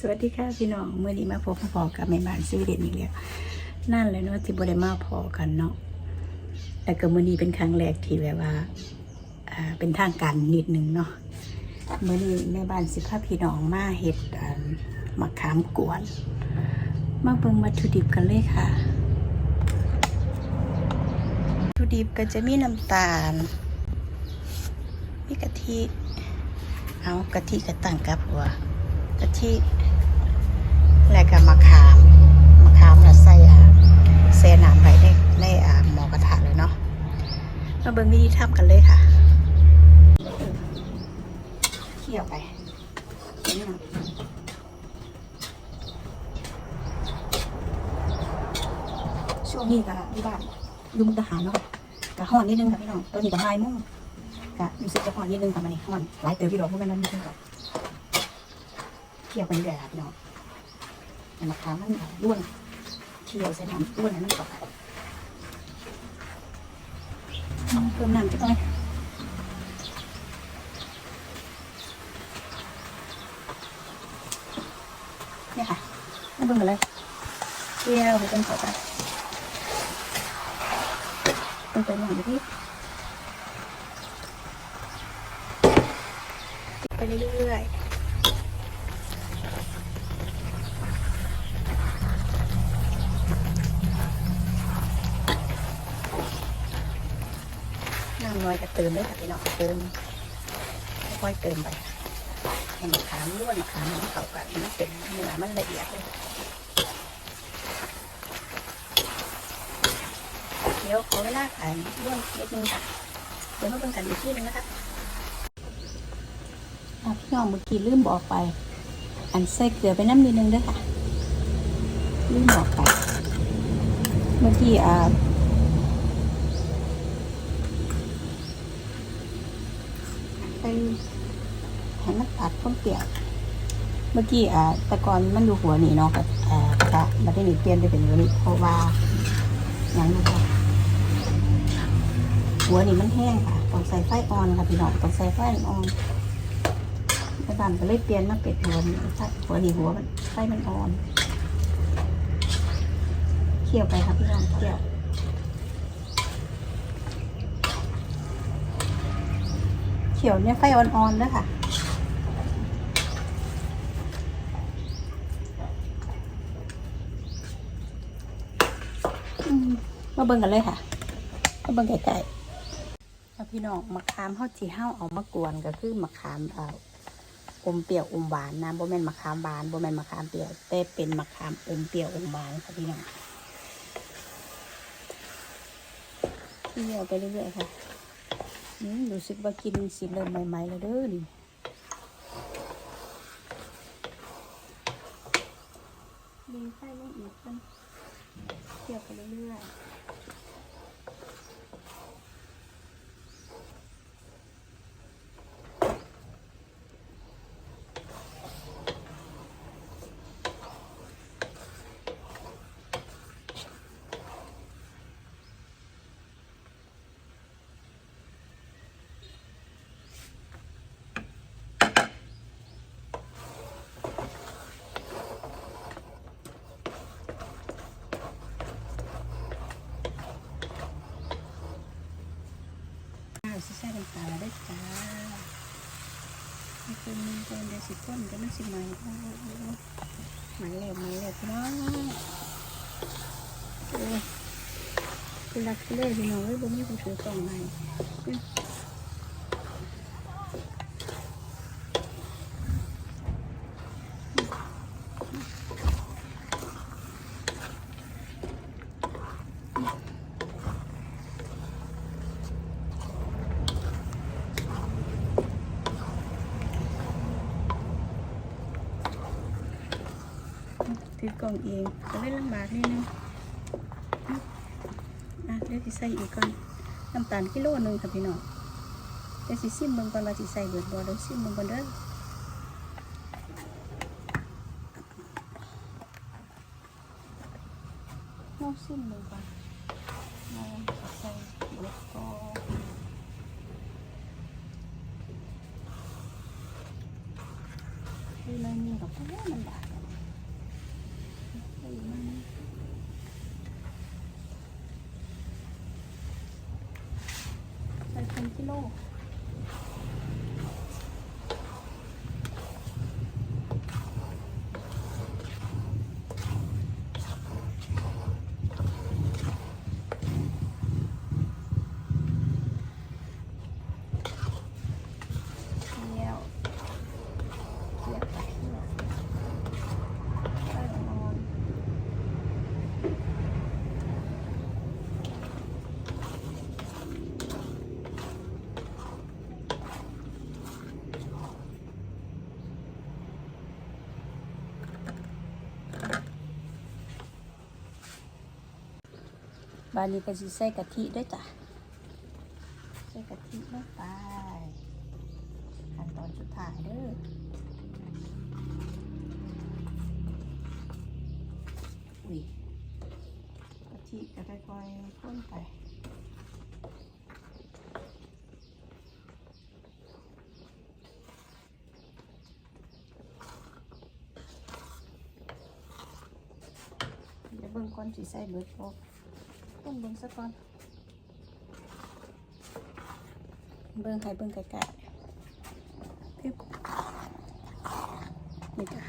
สวัสดีค่ะพี่น้องเมื่อนี้มาพบพอกับแม่บ้านสวีเดนอีกแล้วนั่นเลยเนาะที่บได้มาพอกันเนาะแต่ก็เมื่อนี้เป็นครั้งแรกที่แบบว่าเป็นทางการนิดนึงเนาะเมื่อนี้แม่บ้านสิพาพี่น้องมาเห็ดมะขามกวน มาเบิ่งวัตถุดิบกันเลยค่ะวัตถุดิบก็จะมีน้ำตาลมีกะทิเอากะทิกระตั้งกับหัวกะทิ แล้วก็มะขามมะขามเราใส่อ่าเซน้ำไปในในอ่าหม้อกระทะเลยเนาะมาเบิ่งวิธีทำกันเลยค่ะเคี่ยวไปช่วงนี้ก็ที่บ้านยุ่มุกทหารเนาะกะห่อนนิดนึงค่ะพี่น้องตัวนี้ก็ไม้มุ่งก็รู้สึกจะห่อนนิดนึงค่ะมันนี่ห่อนหลายเติมพี่ดอกพวกนั้นนิดนึงก่อนเคี่ยวไปเรื่อยๆค่ะพี่น้อง แต่มะขามมันร่วนเคี่ยวใส่น้ำร่วนให้นก่อนเพิ่มน้ำจักหน่อยเนี่ยค่ะน้ำเบิ่งกันเลยเคี่ยวไปจนเข้ากันต้องเติมน้ำอยู่ที่ไปเรื่อยๆ เติมได้ค่ะพี่น้องเติมค่อยๆเติมไปให้มะขามล้วนมะขามมันเข้ากันมันเป็นเนื้อมันละเอียดเลยเดี๋ยวขอเวลาขายล้วนนิดนึงค่ะเดี๋ยวมาเบิ่งกันอีกทีนึงนะคะพี่น้องเมื่อกี้ลืมบอกไป อันใส่เกลือไปน้ำนิดนึงด้วยค่ะลืมบอกไปเมื่อกี้อ่าไป ให้มันตัดข้นเปียก เมื่อกี้อ่าแตะกอนมันอยู่หัวนี่เนาะกับอ่ากระมาได้หนีเปลี่ยนไปเป็นหัวนี้เพราะว่าอย่างนี้ค่ะหัวนี่มันแห้งค่ะต้องใส่ไฟอ่อนค่ะพี่น้องต้องใส่ไฟอ่อนอาจารย์ก็เลยเปลี่ยนมาเป็ดหัวนี่ใช่หัวนี่หัวมันไส้มันอ่อน เคี่ยวไปครับพี่น้องเคี่ยว ขียวเนี่ยไฟอ่อนๆด้วยค่ะมาเบิ่งกันเลยค่ะมาเบิ่งไก่ๆแล้วพี่น้องมะขามเฮาที่เฮาเอามากวนก็คือมะขามเอ่ออมเปรี้ยวอมหวานนะโบแมนมะขามหวานโบแมนมะขามเปรี้ยวแต่เป็นมะขามอมเปรี้ยวอมหวานค่ะพี่น้องเที่ยวไปเรื่อยๆค่ะ รู้สึกว่ากินสิเริ่มใหม่ๆแล้วเด้อนี่ดีไฟลงอีกกันเกี่ยวไปเรื่อยๆ ข้าวสิใส่น้ำตาลแล้วได้จ้าไม่ เพิ่มีเป็นเดสิก้นก็ไม่สิไหมโอ้โหไหมเร็วไหมเร็วพี่น้องคือรักเลยพี่น้องเอ้ยบ่มีคนถือกล่องไหนถือก ล่องเองก็เลยลำบากนิดนึงอะเดี๋ยวสิใส่อีกก่อนน้ำตาลกิโลนึงค่ะพี่น้องเดี๋ยวสิซิมเบิ่งก่อนว่าสิใส่เบิดบ่เดี๋ยวซิมเบิ่งก่อนเด้อลองซิมเบิ่งก่อนว่าสิใส่เบิดบ่ซื้อน้อยนึงกับพ่มันได้ซื้อมันใส่เป็นกิโล เที่ยวเที่ยวไปเที่ยวไปนอน บานนี้ก็สิใส่กะทิด้วยจ้ะ ใส่กะทิลงไปขั้นตอนสุดท้ายเด้ออุ้ยกะทิก็ค่อยๆข้นไปเดี๋ยวเบิ่งก่อนสิใส่เบิดพอ ต้องเบิ่งซะก่อน เบิ่งให้เบิ่งไกลๆพิบนี่จ้ะ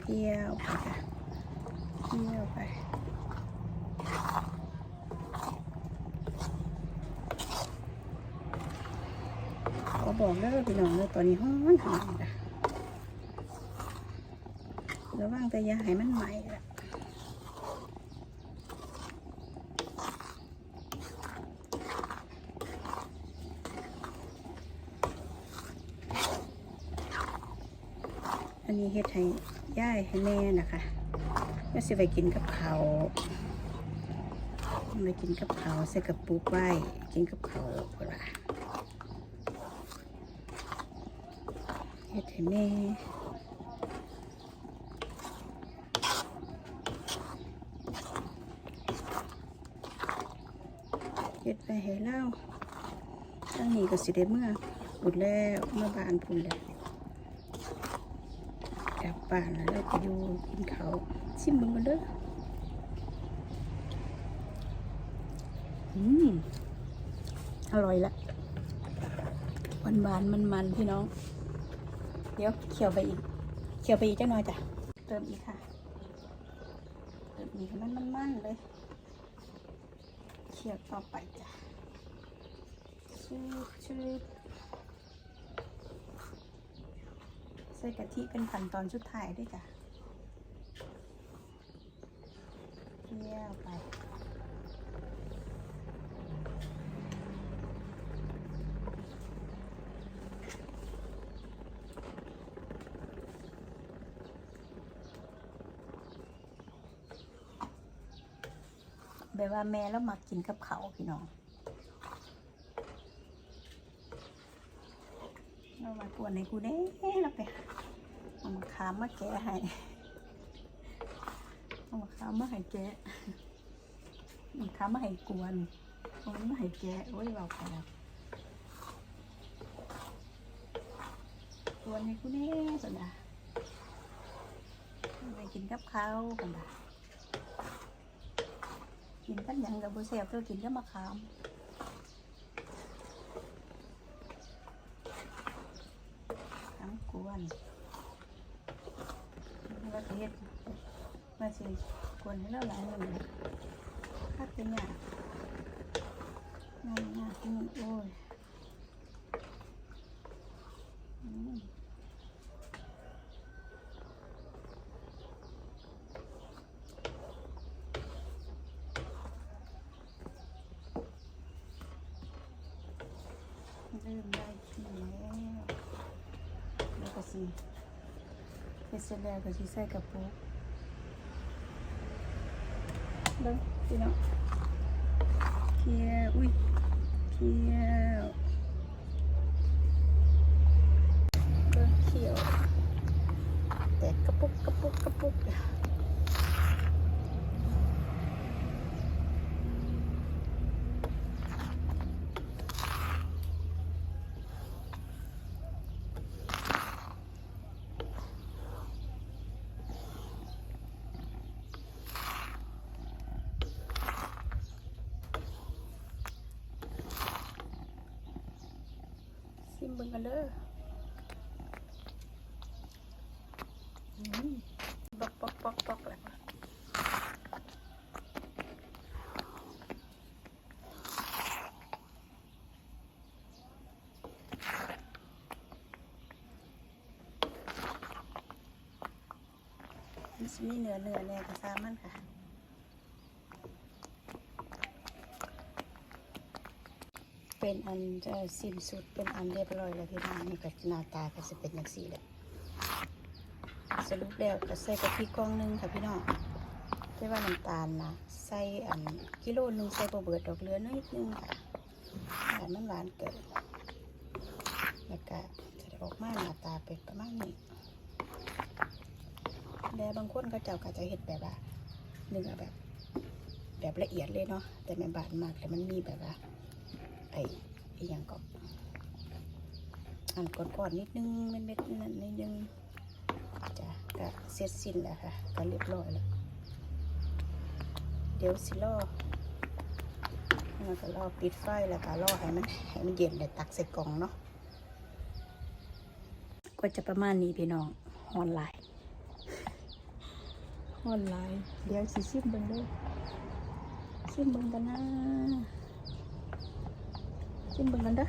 เที่ยวไปจ้ะเที่ยวไปขอบอกเด้อพี่น้องเด้อตอนนี้ห้อนหอนจ้ะระวังแต่ยาให้มันไหม้ละอั นี้เฮ็ดให้ย่ายให้แม่นะคะก็สิไปกินกับเขาไปกินกับเขาใส่กระปุกไว้กินกับเขาวก็ละเฮ็ดให้แม่เฮ็ดไปให้เล่าตั้งนี้ก็สิได้เมื่อบุดแล้วเมื่อบานพุ่นแล้ว บ้านแล้วเราจะอยู่กินเขาชิมมึงกันเด้ออืมอร่อยละหวานหวานมันมันๆพี่น้อง เดี๋ยวเคี่ยวไปอีกเคี่ยวไปอีกจังหน่อยจ้ะเติมอีกค่ะเติมอีกมันมันมันๆเลยเคี่ยวต่อไปจ้ะชืดชืด ส่กะทิเป็นขั้นตอนสุดท้ายด้วยจ้ะเที่ยวไปแบบว่าแม่แล้วมากินกับเขาพี่น้อง กวนในกูเด้เราไปเอามาขามาแกะให้เอามาขามาให้แกะเอามาขามาให้กวนเอามาให้แกะโอ้ยเราไปแพ้วกวนให้กูแน่สันดาไปกินกับข้าวกันดากินกันยังกับบุเสียบตัวกินก็มาขาม ควนว่าเฮ็ดว่าสิควนให้เราหลายหนึ่งคัดเป็นหยากงานยากนี่โอ้ยอืมเริ่มได้ที่แล้วแล้วก็ สิเฮ็ดเสร็จแล้วก็สิใส่กระปุกเบิ่งพี่น้องเคี่ยวอุ้ยเคี่ยวเบิ่งเคี่ยวแตกกระปุกกระปุกกระปุกิมเบิ่งกันเด้ออืมปอกปอกปอกปอกแล้วมันมีเนื้อเนื้อแน่ก็ตามันค่ะ เป็นอันจะสิ้นสุดเป็นอันเรียบร้อยแล้วพี่น้องนี่ก็หน้าตาก็จะเป็นอย่างสี่แหละสรุปแล้วก็ใส่กะทิกล่องหนึงค่ะพี่น้องแต่ว่าน้ำตาลนะใส่อันกิโลนึงใส่บะเบิดดอกเหลือนิดนึงค่ะแต่มันหวานเกินแล้วก็จะออกมาหน้าตาเป็นประมาณนี้แล้วบางคนก็เจ้าก็จะเห็ดแบบว่านื้อแบบ แบบละเอียดเลยเนาะแต่แม่บานมากแต่มันมีแบบว่า ไอ้ไอ้หยังก็อันก่อนๆนิดนึงเม็ดๆนั่นนิดนึงจ้ะก็เสร็จสิ้นแล้วค่ะก็เรียบร้อยแล้วเดี๋ยวสิรอแล้วก็รอปิดไฟแล้วก็รอให้มันให้มันเย็นแล้วตักใส่กล่องเนาะก็จะประมาณนี้พี่น้องฮอนไลน์ฮอนไลน์เดี๋ยวสิซิมเบิ่งเด้วยซิมเบิ่งกันนะ ชิมเบิ่งกันเด้อ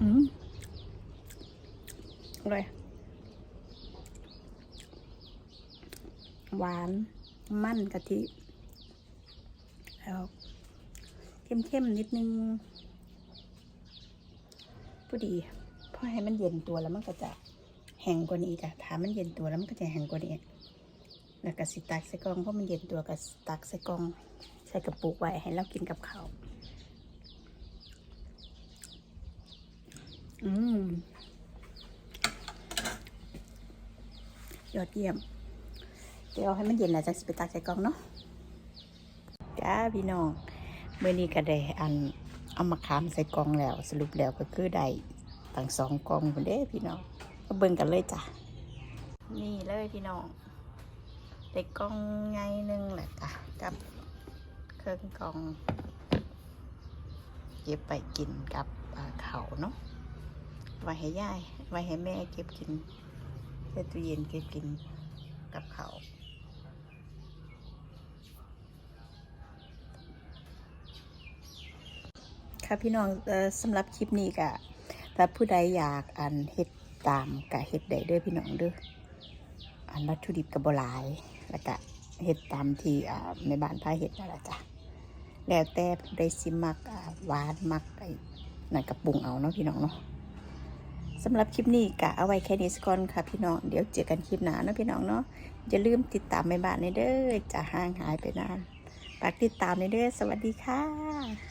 อืมอร่อยหวานมันกะทิแล้วเข้มๆนิดนึงพอดีพอให้มันเย็นตัวแล้วมันก็จะแห้งกว่านี้จ้ะถ้ามันเย็นตัวแล้วมันก็จะแห้งกว่านี้ แล้วก็สิตักใส่กล่องเพราะมันเย็นตัวก็ตักใส่กล่องใส่กระปุกไว้ให้เรากินกับข้าวอืมยอดเยี่ยม เดี๋ยวให้มันเย็นแล้วจะสิไปตักใส่กล่องเนาะจ้าพี่น้องเมื่อนี้ก็ได้อันเอามาขามใส่กล่องแล้วสรุปแล้วก็คือได้ตั้งสองกล่องคนเด้พี่น้องมาเบิ่งกันเลยจ้ะนี่เลยพี่น้อง เด็กล่องไงหนึ่งแหละจ้ะกับเครื่องกล่องเก็บไปกินกับเขาเนาะไว้ให้ย่ายไว้ให้แม่เก็บกินใส่ตู้เย็นเก็บกินกับเขาค่ะพี่น้องออสำหรับคลิปนี้ก็ถ้าผู้ใดอยากอันเฮ็ดตามกะเฮ็ดได้เด้อพี่น้องด้ออันวัตถุดิบกับบหลาย แล้วก็เห็ดตามที่ในบ้านพาเห็ดนั่นแหละจ้ะแล้วแต่ผู้ใดสิมักหวานมักไอ้นั่นกับปรุงเอาเนาะพี่น้องเนาะสำหรับคลิปนี้กะเอาไว้แค่นี้ก่อนค่ะพี่น้องเดี๋ยวเจอกันคลิปหน้าเนาะพี่น้องเนาะอย่าลืมติดตามในบ้านในเด้อจะห่างหายไปนานฝากติดตามในเด้อสวัสดีค่ะ